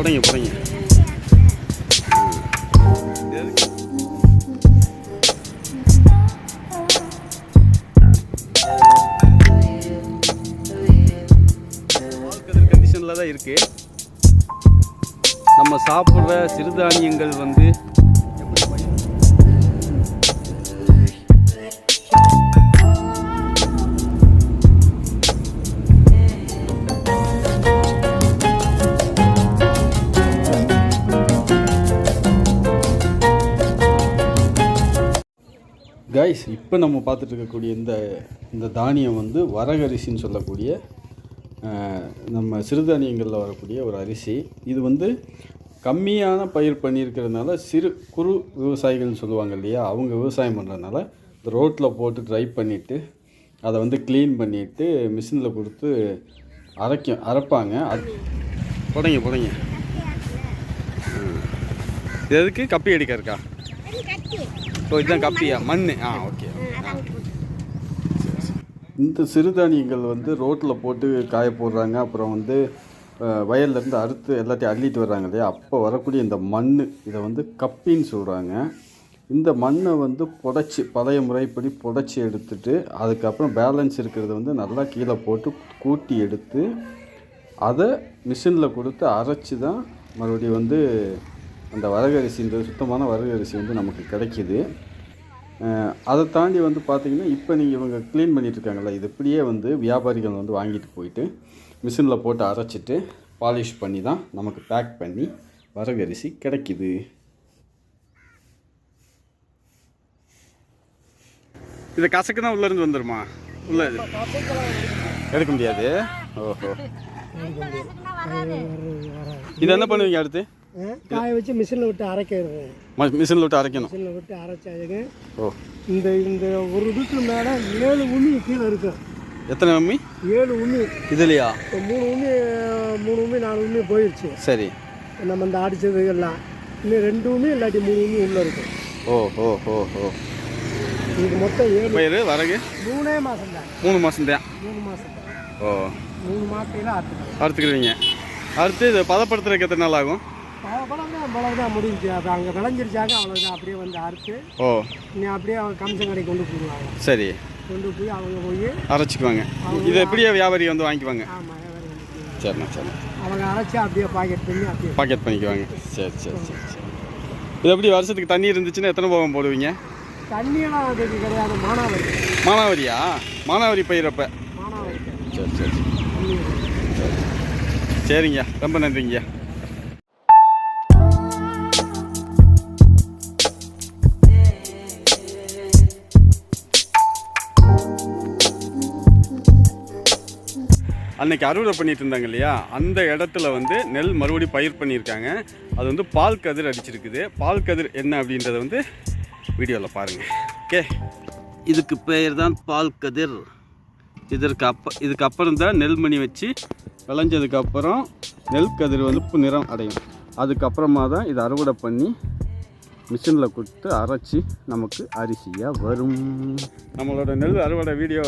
போடுங்க போடுங்க கண்டிஷனில் தான் இருக்கு. நம்ம சாப்பிட்ற சிறுதானியங்கள் வந்து கைஸ் இப்போ நம்ம பார்த்துட்டு இருக்கக்கூடிய இந்த இந்த தானியம் வந்து வரகரிசின்னு சொல்லக்கூடிய நம்ம சிறுதானியங்களில் வரக்கூடிய ஒரு அரிசி. இது வந்து கம்மியான பயிர் பண்ணியிருக்கிறதுனால சிறு குறு விவசாயிகள்னு சொல்லுவாங்க இல்லையா? அவங்க விவசாயம் பண்ணுறதுனால இந்த ரோட்டில் போட்டு ட்ரை பண்ணிவிட்டு அதை வந்து க்ளீன் பண்ணிவிட்டு மிஷினில் கொடுத்து அரைக்கும் அரைப்பாங்க. அது புடைங்க புடைங்க. எதுக்கு? கப்பி அடிக்க இருக்கா ஓ இதுதான் கப்பியா? மண் ஆ ஓகே இந்த சிறுதானியங்கள் வந்து ரோட்டில் போட்டு காய போடுறாங்க. அப்புறம் வந்து வயல்லேருந்து அறுத்து எல்லாத்தையும் அள்ளிட்டு வர்றாங்க இல்லையா? அப்போ வரக்கூடிய இந்த மண் இதை வந்து கப்பின்னு சொல்கிறாங்க இந்த மண்ணை வந்து புடைச்சி பழைய முறைப்படி புடைச்சி எடுத்துட்டு அதுக்கப்புறம் பேலன்ஸ் இருக்கிறத வந்து நல்லா கீழே போட்டு கூட்டி எடுத்து அதை மிஷினில் கொடுத்து அரைச்சி தான் மறுபடியும் வந்து அந்த வரகரிசின்றது சுத்தமான வரகரிசி வந்து நமக்கு கிடைக்கிது. அதை தாண்டி வந்து பார்த்திங்கன்னா இப்போ நீங்கள் இவங்க க்ளீன் பண்ணிட்டு இருக்காங்கல்ல இது இப்படியே வந்து வியாபாரிகள் வந்து வாங்கிட்டு போயிட்டு மிஷினில் போட்டு அரைச்சிட்டு பாலிஷ் பண்ணி தான் நமக்கு பேக் பண்ணி வரகரிசி கிடைக்கிது. இதை கசக்குனா உள்ளேருந்து வந்துருமா? உள்ள இது. எடுக்க முடியாது? ஓஹோ. இது என்ன பண்ணுவீங்க அடுத்து? காய வச்சு மிஷினில் விட்டு அரைக்கிறது மிஷினில் விட்டு அரைக்கணும். மிஷினில் விட்டு அரைச்சாதுங்க ஓ. இந்த இந்த ஒரு இதுக்கு மேலே ஏழு உமி கீழே இருக்கும் எத்தனை மம்மி ஏழு உமி. இதுலையா? இப்போ மூணு உமி மூணு உமி நாலு உமி போயிடுச்சு சரி. நம்ம இந்த அடிச்சது எல்லாம். இன்னும் ரெண்டு உமி இல்லாட்டி மூணு உமி உள்ளே இருக்கும் ஓ ஓ ஓ ஓ. இதுக்கு மொத்தம் ஏழு. பயிர் வரகு? மூணே மாதம் தான். மூணு மாதம் தான். மூணு மாதம் ஓ. மூணு மாதத்தில் அறுத்துக்கலாம் அறுத்துக்கிடுவீங்க அறுத்து இதை பதப்படுத்துறதுக்கு எத்தனை நாள் ஆகும்? பழம் தான் பழம் தான் முடிஞ்சுச்சு. அது அங்கே விளைஞ்சிருச்சாங்க அவ்வளோதான் அப்படியே வந்து அறுத்து ஓ. நீ அப்படியே அவங்க கமிஷன் கடைக்கு கொண்டு போடுவாங்க சரி. கொண்டு போய் அவங்க போய் அரைச்சிக்குவாங்க. இதை எப்படியே வியாபாரி வந்து வாங்கிக்குவாங்க. ஆமாம் சரிண்ணா சரிண்ணா. அவங்க அரைச்சி அப்படியே பாக்கெட் பண்ணி அப்படியே பாக்கெட் பண்ணிக்குவாங்க. சரி சரி சரி சரி. இது எப்படி வருஷத்துக்கு தண்ணி இருந்துச்சுன்னா எத்தனை போகம் போடுவீங்க? தண்ணியெல்லாம் அதுக்கு கிடையாது மானாவரி. மானாவரியா? மானாவரி பயிரப்ப. சரி சரி. சரிங்க. ரொம்ப நன்றிங்கய்யா அன்னைக்கு அறுவடை பண்ணிட்டு இருந்தாங்க இல்லையா? அந்த இடத்துல வந்து நெல் மறுபடி பயிர் பண்ணியிருக்காங்க. அது வந்து பால் கதிர் அடிச்சிருக்குது. பால் கதிர் என்ன அப்படின்றத வந்து வீடியோவில் பாருங்கள் ஓகே? இதுக்கு பெயர் தான் பால் கதிர். இதற்கு அப்ப இதுக்கு அப்புறம் தான் நெல்மணி வச்சு விளைஞ்சதுக்கப்புறம் நெல் கதிர் வந்து நிறம் அடையும். அதுக்கப்புறமா தான் இதை அறுவடை பண்ணி மிஷினில் கொடுத்து அரைச்சி நமக்கு அரிசியாக வரும். நம்மளோட நெல் அறுவடை வீடியோ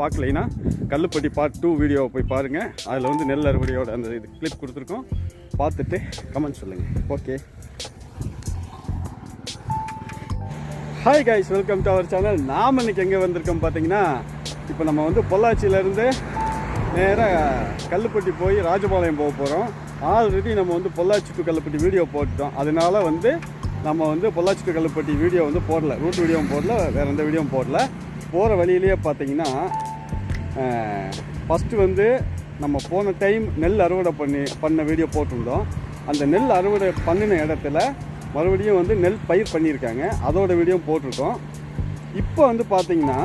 பார்க்கலைன்னா கல்லுப்பட்டி பார்ட் டூ வீடியோவை போய் பாருங்கள் அதில் வந்து நெல் அறுவடையோட அந்த இது கிளிப் கொடுத்துருக்கோம். பார்த்துட்டு கமெண்ட் சொல்லுங்கள் okay hi guys welcome to our channel நாம் இன்னைக்கு எங்கே வந்திருக்கோம் பார்த்தீங்கன்னா இப்போ நம்ம வந்து பொள்ளாச்சியிலேருந்து நேராக கல்லுப்பட்டி போய் ராஜபாளையம் போக போகிறோம் ஆல்ரெடி நம்ம வந்து பொள்ளாச்சி டு கல்லுப்பட்டி வீடியோ போட்டுட்டோம். அதனால வந்து நம்ம வந்து பொள்ளாச்சி கல்லுப்பட்டி வீடியோ வந்து போடல. ரூட் வீடியோவும் போடல வேறு எந்த வீடியோவும் போடல. போகிற வழியிலேயே பார்த்தீங்கன்னா ஃபஸ்ட்டு வந்து நம்ம போன டைம் நெல் அறுவடை பண்ணி பண்ண வீடியோ போட்டிருந்தோம். அந்த நெல் அறுவடை பண்ணின இடத்துல மறுபடியும் வந்து நெல் பயிர் பண்ணியிருக்காங்க. அதோட வீடியோ போட்டிருக்கோம். இப்போ வந்து பார்த்தீங்கன்னா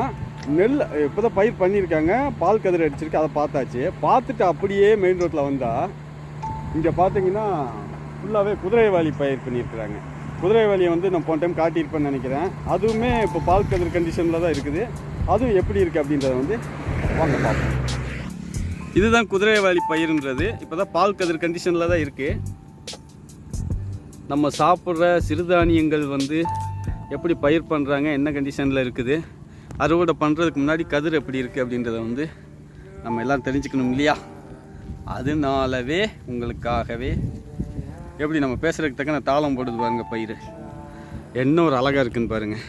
நெல் இப்போ தான் பயிர் பண்ணியிருக்காங்க. பால் கதிர் அடிச்சிருக்கு அதை பார்த்தாச்சு. பார்த்துட்டு அப்படியே மெயின் ரோட்டில் வந்தால் இங்கே பார்த்தீங்கன்னா ஃபுல்லாகவே குதிரைவாளி பயிர் பண்ணியிருக்கிறாங்க. குதிரை வலியை வந்து நான் போன டைம் காட்டியிருப்பேன்னு நினைக்கிறேன். அதுவுமே இப்போ பால் கதிர் கண்டிஷனில் தான் இருக்குது. அதுவும் எப்படி இருக்குது அப்படின்றத வந்து வாங்க பார்ப்போம். இதுதான் குதிரைவாலி பயிருன்றது. இப்போ தான் பால் கதிர் கண்டிஷனில் தான் இருக்குது நம்ம சாப்பிட்ற சிறுதானியங்கள் வந்து எப்படி பயிர் பண்ணுறாங்க என்ன கண்டிஷனில் இருக்குது அறுவடை பண்ணுறதுக்கு முன்னாடி கதிர் எப்படி இருக்குது அப்படின்றத வந்து நம்ம எல்லாம் தெரிஞ்சுக்கணும் இல்லையா? அதனாலவே உங்களுக்காகவே எப்படி நம்ம பேசுகிறதுக்கு தக்கன தாளம் போடுது பாருங்கள் பயிர் என்ன ஒரு அழகாக இருக்குன்னு பாருங்கள்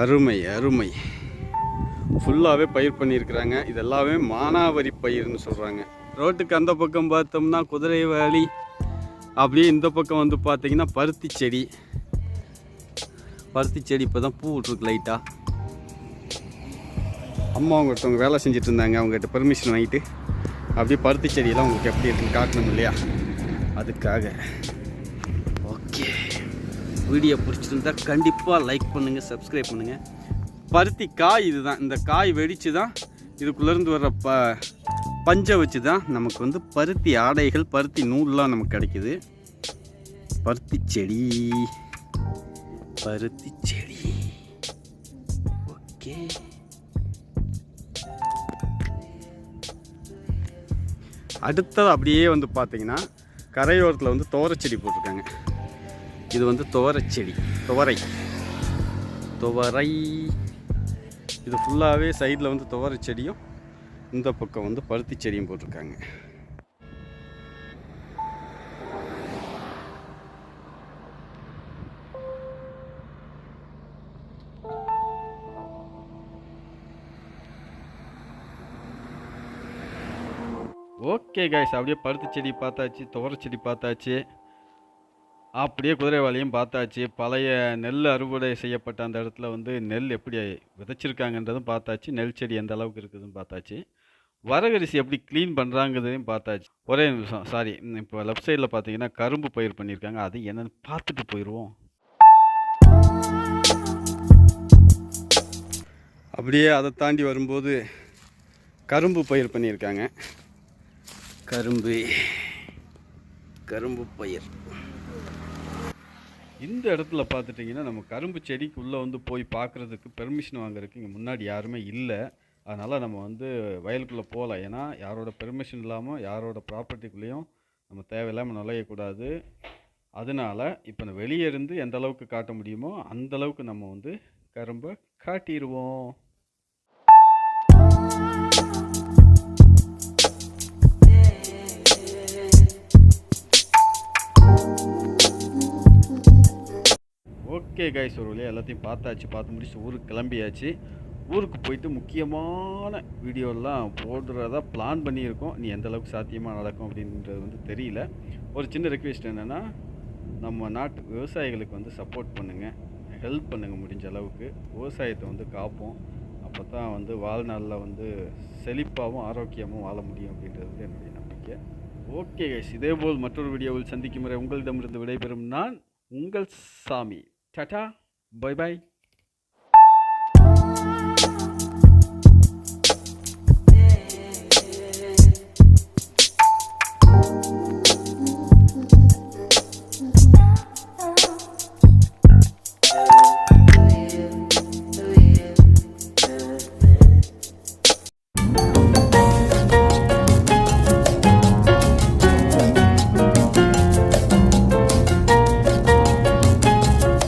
அருமை அருமை. ஃபுல்லாகவே பயிர் பண்ணியிருக்கிறாங்க. இதெல்லாமே மானாவரி பயிர்னு சொல்கிறாங்க ரோட்டுக்கு அந்த பக்கம் பார்த்தோம்னா குதிரை வேலி. அப்படியே இந்த பக்கம் வந்து பார்த்தீங்கன்னா பருத்தி செடி. பருத்தி செடி இப்போ தான் பூ விட்ருக்கு லைட்டாக அம்மா அவங்க ஒருத்தவங்க வேலை செஞ்சுட்டு இருந்தாங்க. அவங்ககிட்ட பெர்மிஷன் வாங்கிட்டு. அப்படியே பருத்தி செடியெல்லாம் உங்களுக்கு எப்படி இருக்குன்னு காட்டணும் இல்லையா? அதுக்காக. ஓகே வீடியோ பிடிச்சிருந்தா கண்டிப்பாக லைக் பண்ணுங்கள் சப்ஸ்கிரைப் பண்ணுங்கள் பருத்தி காய் இதுதான். இந்த காய் வெடித்து தான் இதுக்குள்ளேருந்து வர்ற ப பஞ்சை வச்சு தான் நமக்கு வந்து பருத்தி ஆடைகள் பருத்தி நூல்லாம் நமக்கு கிடைக்குது. பருத்தி செடி. பருத்தி செடி. ஓகே அடுத்தது அப்படியே வந்து பார்த்தீங்கன்னா கரையோரத்தில் வந்து துவரச்செடி போட்டிருக்காங்க. இது வந்து துவரச்செடி. துவரை. துவரை. இது ஃபுல்லாகவே சைடில் வந்து துவரை செடியும் இந்த பக்கம் வந்து பருத்தி செடியும் போட்டிருக்காங்க. ஓகே காய்ஸ் அப்படியே பருத்தி செடி பார்த்தாச்சு துவரை செடி பார்த்தாச்சு. அப்படியே குதிரைவாளியும் பார்த்தாச்சு. பழைய நெல் அறுவடை செய்யப்பட்ட அந்த இடத்துல வந்து நெல் எப்படி விதைச்சிருக்காங்கன்றதும் பார்த்தாச்சு. நெல் செடி எந்த அளவுக்கு இருக்குதுன்னு பார்த்தாச்சு. வரகரிசி எப்படி க்ளீன் பண்ணுறாங்கிறதையும் பார்த்தாச்சு. ஒரே நிமிஷம். சாரி இப்போ லெஃப்ட் சைடில் பார்த்தீங்கன்னா கரும்பு பயிர் பண்ணியிருக்காங்க. அது என்னென்னு பார்த்துட்டு போயிடுவோம். அப்படியே அதை தாண்டி வரும்போது கரும்பு பயிர் பண்ணியிருக்காங்க. கரும்பு. கரும்பு பயிர். இந்த இடத்துல பார்த்துட்டிங்கன்னா நம்ம கரும்பு செடிக்கு உள்ளே வந்து போய் பார்க்குறதுக்கு பெர்மிஷன் வாங்குறதுக்கு இங்கே முன்னாடி யாருமே இல்லை. அதனால் நம்ம வந்து வயலுக்குள்ளே போகலாம் ஏன்னா யாரோட பெர்மிஷன் இல்லாமல் யாரோட ப்ராப்பர்ட்டிக்குள்ளேயும் நம்ம தேவையில்லாமல் நுழையக்கூடாது. அதனால இப்போ நான் வெளியே இருந்து எந்த அளவுக்கு காட்ட முடியுமோ அந்தளவுக்கு நம்ம வந்து கரும்பை காட்டிடுவோம் ஓகே காய்ஸ் ஒரு வழியாக எல்லாத்தையும் பார்த்தாச்சு பார்த்து முடிச்சு ஊருக்கு கிளம்பியாச்சு. ஊருக்கு போயிட்டு முக்கியமான வீடியோலாம் போடுறதா பிளான் பண்ணியிருக்கோம். நீ எந்த அளவுக்கு சாத்தியமாக நடக்கும் அப்படின்றது வந்து தெரியல. ஒரு சின்ன ரெக்வெஸ்ட் என்னென்னா நம்ம நாட்டு விவசாயிகளுக்கு வந்து சப்போர்ட் பண்ணுங்கள் ஹெல்ப் பண்ணுங்கள் முடிஞ்ச அளவுக்கு. விவசாயத்தை வந்து காப்போம். அப்போ தான் வந்து வாழ்நாளில் வந்து செழிப்பாகவும் ஆரோக்கியமும் வாழ முடியும் அப்படின்றது என்னுடைய நம்பிக்கை. ஓகே கைஸ் இதேபோல் மற்றொரு வீடியோவில் சந்திக்கும் வரை உங்களிடமிருந்து விடைபெறும் நான் உங்கள் சாமி. Tata bye bye